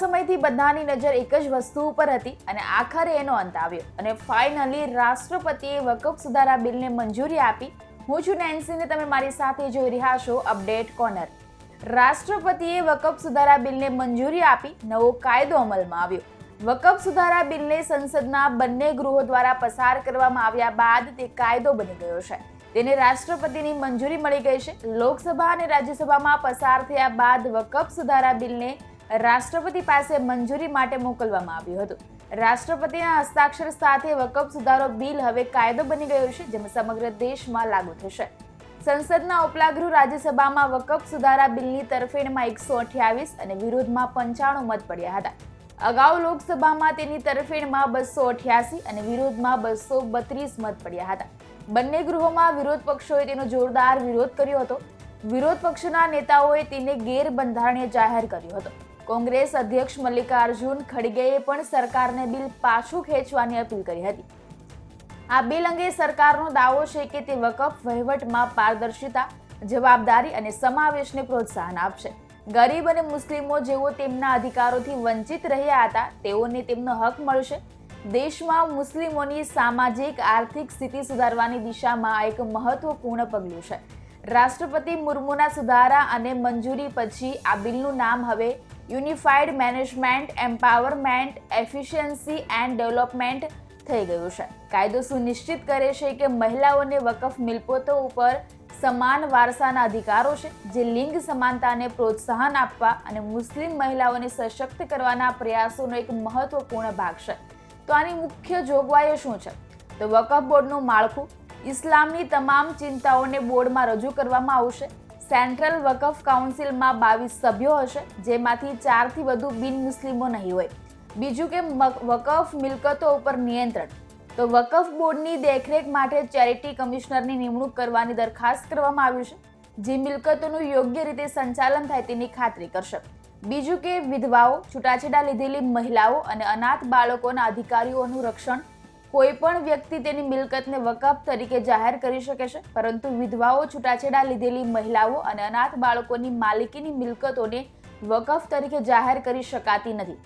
સમયથી બધાની નજર એક જ વસ્તુ ઉપર હતી અને આખરે એનો અંત આવ્યો. અને ફાઇનલી રાષ્ટ્રપતિએ વકફ સુધારા બિલને મંજૂરી આપી. હું છું નેન્સીને તમે મારી સાથે જોઈ રહ્યા છો અપડેટ કોર્નર. રાષ્ટ્રપતિએ વકફ સુધારા બિલને મંજૂરી આપી, નવો કાયદો અમલમાં આવ્યો. વકફ સુધારા બિલને સંસદના બંને ગૃહો દ્વારા પસાર કરવામાં આવ્યા બાદ તે કાયદો બની ગયો છે. તેને રાષ્ટ્રપતિની મંજૂરી મળી ગઈ છે. લોકસભા અને રાજ્યસભામાં પસાર થયા બાદ વકફ સુધારા બિલને રાષ્ટ્રપતિ પાસે મંજૂરી માટે મોકલવામાં આવ્યું હતું. રાષ્ટ્રપતિના હસ્તાક્ષર સાથે વકફ સુધારો બિલ હવે કાયદો બની ગયો છે, જેમાં સમગ્ર દેશમાં લાગુ થશે. સંસદના ઉપલા ગૃહ રાજ્યસભામાં વકફ સુધારા બિલની તરફેણમાં એકસો અઠ્યાવીસ અને વિરોધમાં પંચાણું મત પડ્યા હતા. અગાઉ લોકસભામાં તેની તરફેણમાં બસો અઠ્યાસી અને વિરોધમાં બસો બત્રીસ મત પડ્યા હતા. બંને ગૃહોમાં વિરોધ પક્ષોએ તેનો જોરદાર વિરોધ કર્યો હતો. વિરોધ પક્ષના નેતાઓએ તેને ગેરબંધારણીય જાહેર કર્યો હતો. કોંગ્રેસ અધ્યક્ષ મલ્લિકાર્જુન ખડગેએ પણ સરકારને બિલ પાછું ખેંચવાની અપીલ કરી હતી. આ બિલ અંગે સરકારનો દાવો છે કે તે વકફ, વહીવટમાં પારદર્શિતા, જવાબદારી અને સમાવેશને પ્રોત્સાહન આપશે. ગરીબ અને મુસ્લિમો જેઓ તેમના અધિકારોથી વંચિત રહ્યા હતા, તેઓને તેમનો હક મળશે. દેશમાં મુસ્લિમોની સામાજિક, આર્થિક સ્થિતિ સુધારવાની દિશામાં એક મહત્વપૂર્ણ પગલું છે. રાષ્ટ્રપતિ મુર્મુના સુધારા અને મંજૂરી પછી આ બિલનું નામ હવે unified management, empowerment, efficiency and development થઈ ગયું છે. કાયદો સુનિશ્ચિત કરે છે કે મહિલાઓને વકફ મિલકતો ઉપર સમાન વારસાના અધિકારો છે, જે લિંગ સમાનતાને પ્રોત્સાહન આપવા અને મુસ્લિમ મહિલાઓને સશક્ત કરવાના પ્રયાસોનો એક મહત્વપૂર્ણ ભાગ છે. તો આની મુખ્ય જોગવાઈઓ શું છે? તો વકફ બોર્ડનું માળખું ઇસ્લામની તમામ ચિંતાઓને બોર્ડમાં રજૂ કરવામાં આવશે. સેન્ટ્રલ વકફ કાઉન્સિલમાં બાવીસ સભ્યો હશે, જેમાંથી ચારથી વધુ બિન મુસ્લિમો નહીં હોય. બીજું કે વકફ મિલકતો ઉપર નિયંત્રણ. તો વકફ બોર્ડની દેખરેખ માટે ચેરિટી કમિશનરની નિમણૂક કરવાની દરખાસ્ત કરવામાં આવી છે, જે મિલકતોનું યોગ્ય રીતે સંચાલન થાય તેની ખાતરી કરશે. બીજું કે વિધવાઓ, છૂટાછેડા લીધેલી મહિલાઓ અને અનાથ બાળકોના અધિકારીઓનું રક્ષણ કોઈ પણ વ્યક્તિ તેની મિલકતને વકફ તરીકે જાહેર કરી શકે છે, પરંતુ વિધવાઓ છૂટાછેડા લીધેલી મહિલાઓ અને અનાથ બાળકોની માલિકીની મિલકતોને વકફ તરીકે જાહેર કરી શકાતી નથી.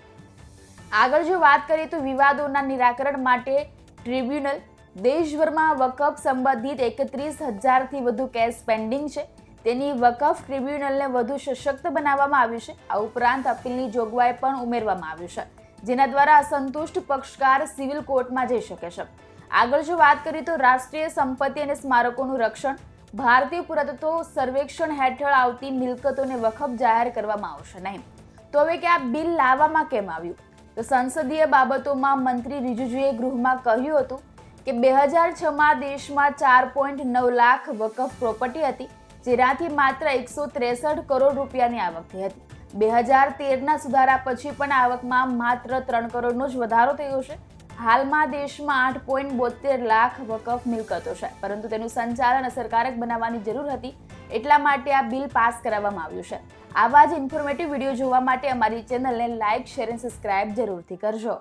આગળ જો વાત કરીએ તો વિવાદોના નિરાકરણ માટે ટ્રિબ્યુનલ દેશભરમાં વકફ સંબંધિત એકત્રીસ હજારથી વધુ કેસ પેન્ડિંગ છે. તેની વકફ ટ્રિબ્યુનલને વધુ સશક્ત બનાવવામાં આવ્યું છે. આ ઉપરાંત અપીલની જોગવાઈ પણ ઉમેરવામાં આવ્યું છે. જેના દ્વારા અસંતુષ્ટ પક્ષકાર સિવિલ કોર્ટમાં જઈ શકે છે. આગળ જો વાત કરીએ તો રાષ્ટ્રીય સંપત્તિ અને સ્મારકોનું રક્ષણ, ભારતીય પુરાતત્વ સર્વેક્ષણ હેઠળ આવતી મિલકતોને વકફ જાહેર કરવામાં આવશે નહીં. તો હવે કે આ બિલ લાવવામાં કેમ આવ્યું? તો સંસદીય બાબતોમાં મંત્રી રિજિજુએ ગૃહમાં કહ્યું હતું કે બે હજાર છમાં દેશમાં ચાર પોઈન્ટ નવ લાખ વકફ પ્રોપર્ટી હતી, જેનાથી માત્ર એકસો ત્રેસઠ કરોડ રૂપિયાની આવક થઈ હતી. બે હજાર તેરના સુધારા પછી પણ આવકમાં માત્ર ત્રણ કરોડનો જ વધારો થયો છે. હાલમાં દેશમાં આઠ પોઈન્ટ બોતેર લાખ વકફ મિલકતો છે. પરંતુ તેનું સંચાલન અસરકારક બનાવવાની જરૂર હતી. એટલા માટે આ બિલ પાસ કરાવવામાં આવ્યું છે. આવા જ ઇન્ફોર્મેટિવ વીડિયો જોવા માટે અમારી ચેનલને લાઇક શેર અને સબસ્ક્રાઇબ જરૂરથી કરજો.